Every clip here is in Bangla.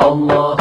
Allah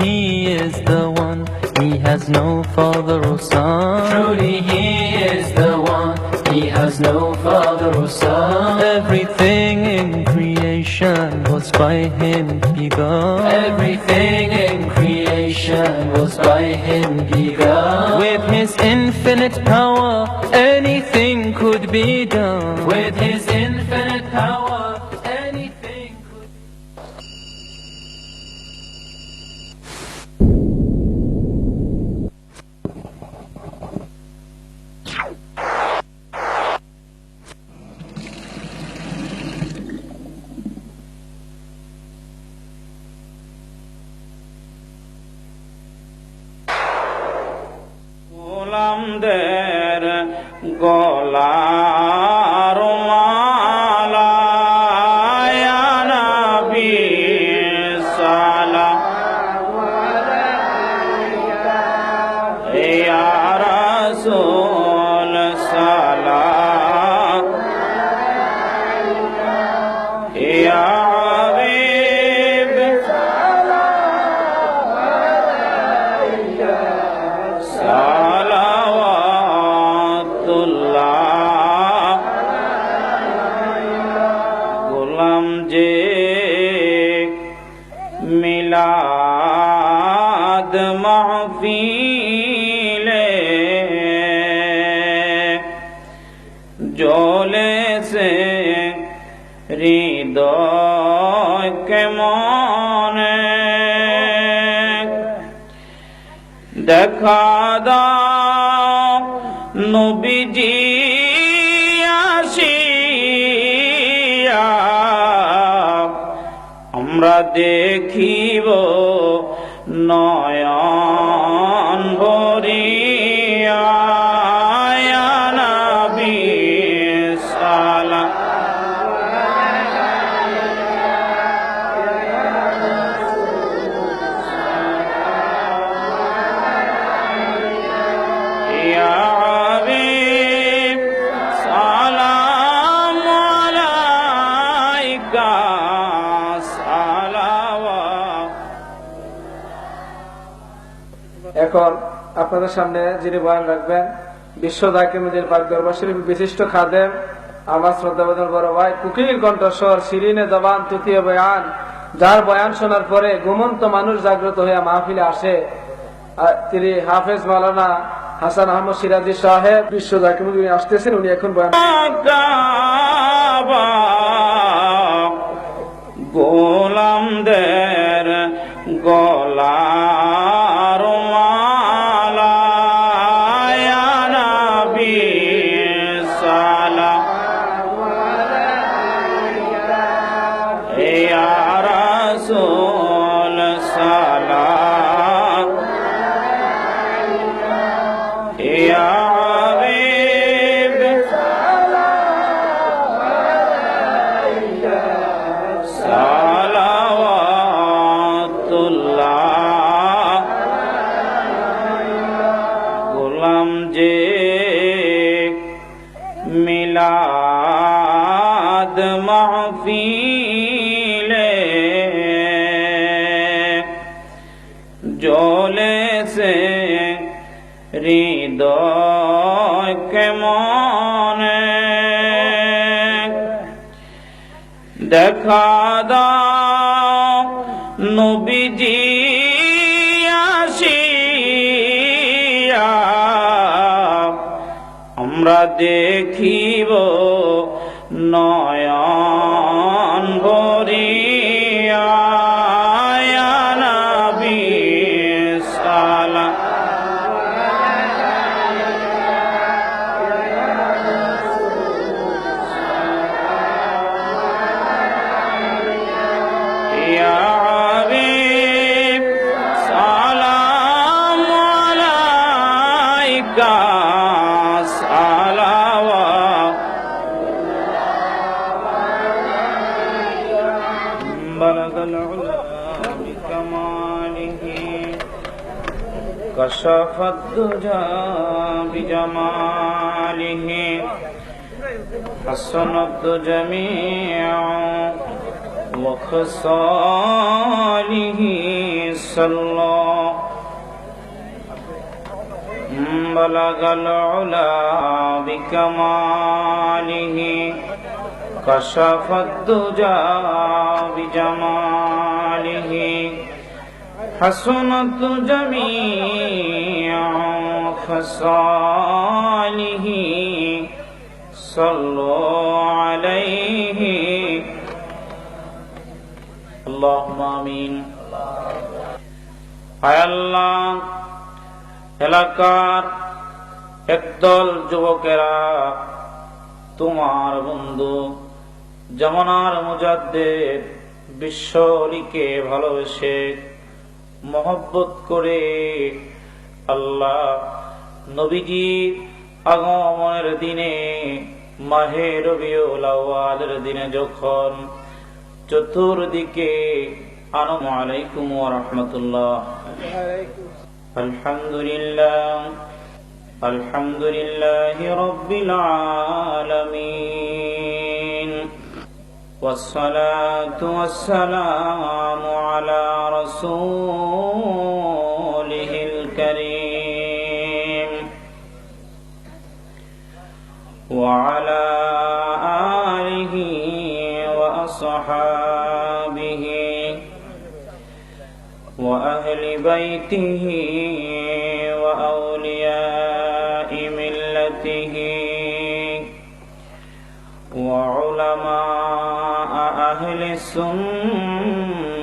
he is the one, he has no father or son. Truly he is the one, he has no father or son. Everything in creation was by him begun. Everything in creation was by him begun. With his infinite power, anything could be done. With his infinite দেখা দাও নবীজি আসিয়া আমরা দেখিব নয়ন ভরিয়া এখন আপনাদের সামনে যিনি বয়ান রাখবেন, বিশ্ব দাকিমুদ্দিন পাক দরবার বিশিষ্ট খাদেম, আমার শ্রদ্ধাবাদন বড় ভাই কুকির কণ্ঠস্বর, শিরিনে জবান, তৃতীয় বয়ান। যার বয়ান শোনার পরে ঘুমন্ত মানুষ জাগ্রত হয়ে মাহফিলে আসে। তিনি হাফেজ মালানা হাসান আহমদ সিরাজি সাহেব, বিশ্ব দাকিমুদ্দিন আসতেছেন, উনি এখন বয়ান কাবা গোলামদের গলার দেখা দাও নবীজি আমরা দেখিব নয়ন كشف الدجى بجماله حسنت جميع وخصاله صلى بلغ العلا بكماله كشف الدجى بجماله حسنت جميع خصاله صلوا عليه اللهم آمين হায় আল্লাহ এলাকার একদল যুবকেরা তোমার বন্ধু জমানার মুজাদ্দের বিশ্বলিকে ভালোবেসে মহব্বত করে আল্লাহ নবীজির আগমনের দিনে মাহে রবিউল দিনে যখন চতুর্দিকে আনম আলাইকুম রাহমাতুল্লাহ। আলহামদুলিল্লাহ আলহামদুলিল্লাহ রব্বিল আলামিন। والصلاة والسلام على رسوله الكريم وعلى آله وأصحابه وأهل بيته وأولياء سنته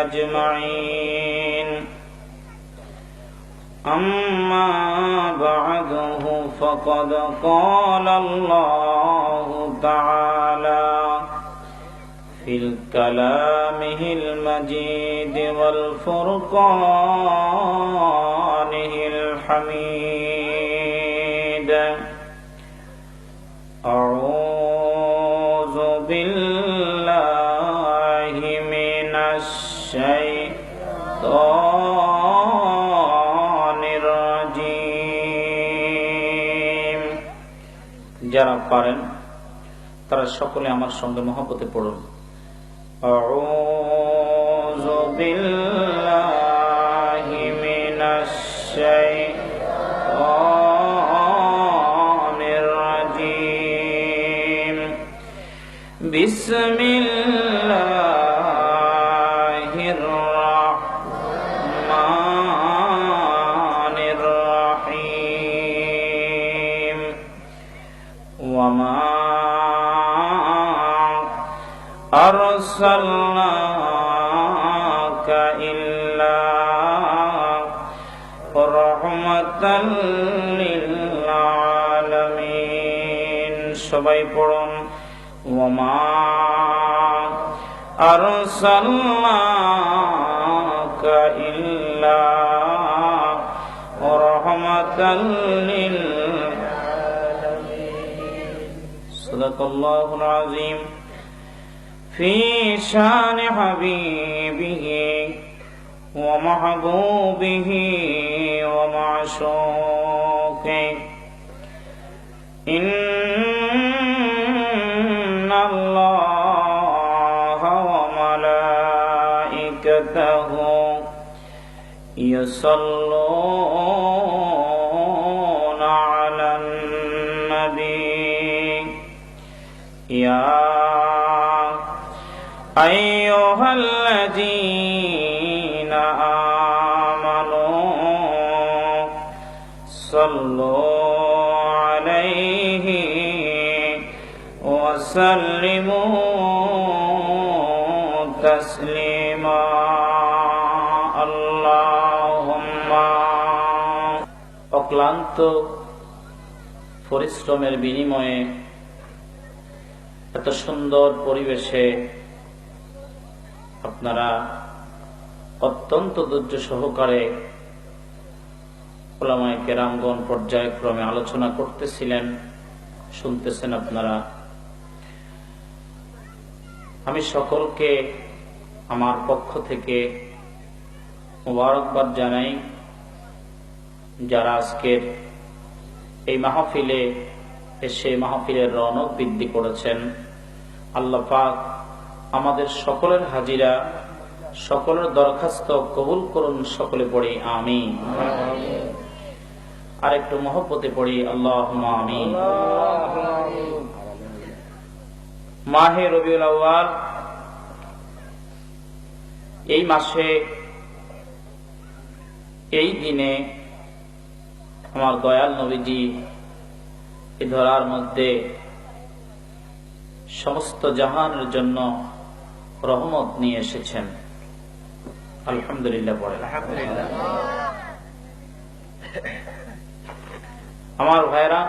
أجمعين أما بعده فقد قال الله تعالى في الكلامه المجيد والفرقانه الحميد أعوذ الشيطان الرجيم যারা পারেন তারা সকলে আমার সঙ্গে মহব্বতে পড়ুন أعوذ بالله وما أرسلناك إلا رحمة للعالمين সবাই পড়ুন وما أرسلناك إلا رحمة للعالمين صدق الله العظيم في شان حبيبه ومحبوبه ومعشوقه إن الله وملائكته يصلون أيها الذين آمنوا صلوا عليه وسلموا تسليما اللهم অক্লান্ত পরিশ্রমের বিনিময়ে এত সুন্দর পরিবেশে আপনারা অত্যন্ত ধৈর্য সহকারে ওলামায় কেরামগণ পর্যায়ক্রমে আলোচনা করতেছিলেন, শুনতেছেন আপনারা। আমি সকলকে আমার পক্ষ থেকে মোবারকবাদ জানাই, যারা আজকের এই মাহফিলে এসে মাহফিলের রনক বৃদ্ধি করেছেন। আল্লাহ পাক আমাদের সকলের হাজিরা, সকলের দরখাস্ত কবুল করুন সকলে পড়ি আমি আর একটু মহব্বতে পড়ি আল্লাহ আমি মাহে রবিউল আউয়াল, এই মাসে, এই দিনে আমার দয়াল নবীজি এই ধরার মধ্যে সমস্ত জাহানের জন্য রহমত নিয়ে এসেছেন। আলহামদুলিল্লাহ আমার ভাইরা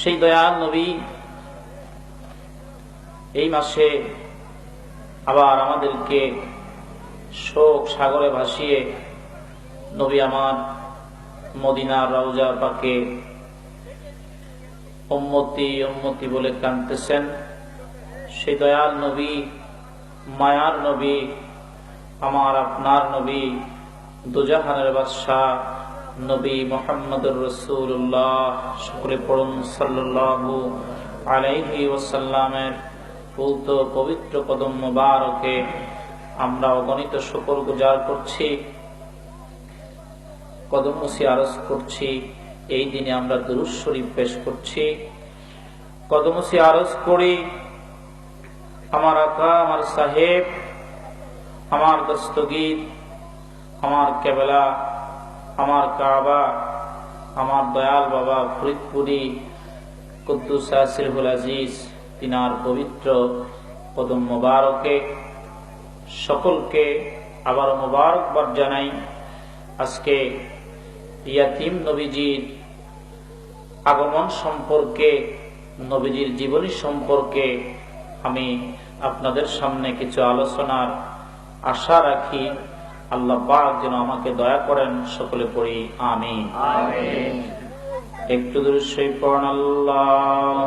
সেই দয়াল নবী এই মাসে আবার আমাদেরকে শোক সাগরে ভাসিয়ে নবী আমার মদিনার রওজা পাকে উম্মতি উম্মতি বলে কানতেছেন সেই দয়াল নবী, মায়ার নবী, আমার আপনার নবী, দুজাহানের বাদশাহ নবী মোহাম্মদুর রসুল্লাহ সকলে পড়ুন সাল্লাল্লাহু আলাইহি ওয়াসাল্লামের পূত পবিত্র কদম মুবারকে। আমরা অগণিত শুকর গুজার করছি, কদম মুসি আরজ করছি, এই দিনে আমরা দুরুজ শরীফ পেশ করছি। কদমসি আরজ করি আমার আকা, আমার সাহেব, আমার দস্তগীর আমার কেবলা, আমার কাবা, আমার দয়াল বাবা ফরিদপুরি, কুদ্দুস সিরহুল আজিজ, তিনার পবিত্র কদম মোবারকে, সকলকে আবার মোবারকবাদ জানাই। আজকে ইয়াতিম নবীজির আগমন সম্পর্কে, নবীজির জীবনী সম্পর্কে আমি আপনাদের সামনে কিছু আলোচনার আশা রাখি আল্লাহ পাক যেন আমাকে দয়া করেন সকলে পড়ি আমি একটু দূর সেই পড়ান আল্লাহ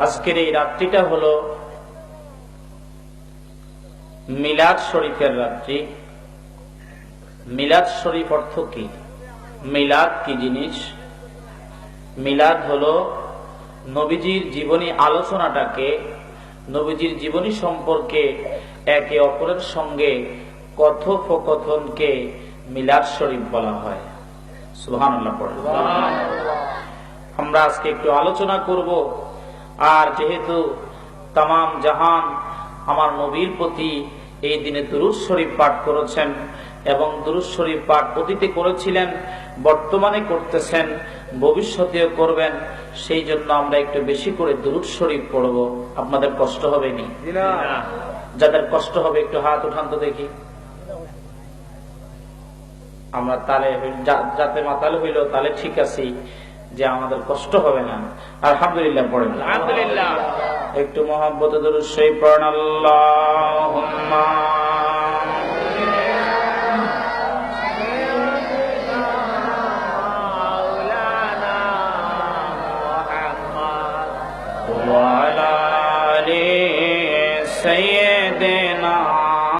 আজকের এই রাত্রিটা হলো মিলাদ শরীফের রাত্রি। মিলাদ শরীফ অর্থ কি? মিলাদ কি জিনিস? মিলাদ হলো নবীজির জীবনী আলোচনাটাকে, নবীজির জীবনী সম্পর্কে একে অপরের সঙ্গে কথোপকথনকে মিলাদ শরীফ বলা হয়। সুহান আমরা আজকে একটু আলোচনা করব আর যেহেতু তাম জাহান আমার নবীর প্রতি এই দিনে দুরুজ শরীফ পাঠ করেছেন এবং দুরুজ শরীফ পাঠ অতীতে করেছিলেন বর্তমানে করতেছেন ভবিষ্যতেও করবেন সেই জন্য আমরা একটু বেশি করে দুরুদ শরীফ পড়ব। আপনাদের কষ্ট হবে নি? যাদের কষ্ট হবে একটু হাত উঠান তো দেখি। আমরা তালে যাতে মাতাল হইল তাহলে ঠিক আছি। যে আমাদের কষ্ট হবে না। আলহামদুলিল্লাহ পড়েন একটু মহাব্বত দুরুদ সেই পড়েন।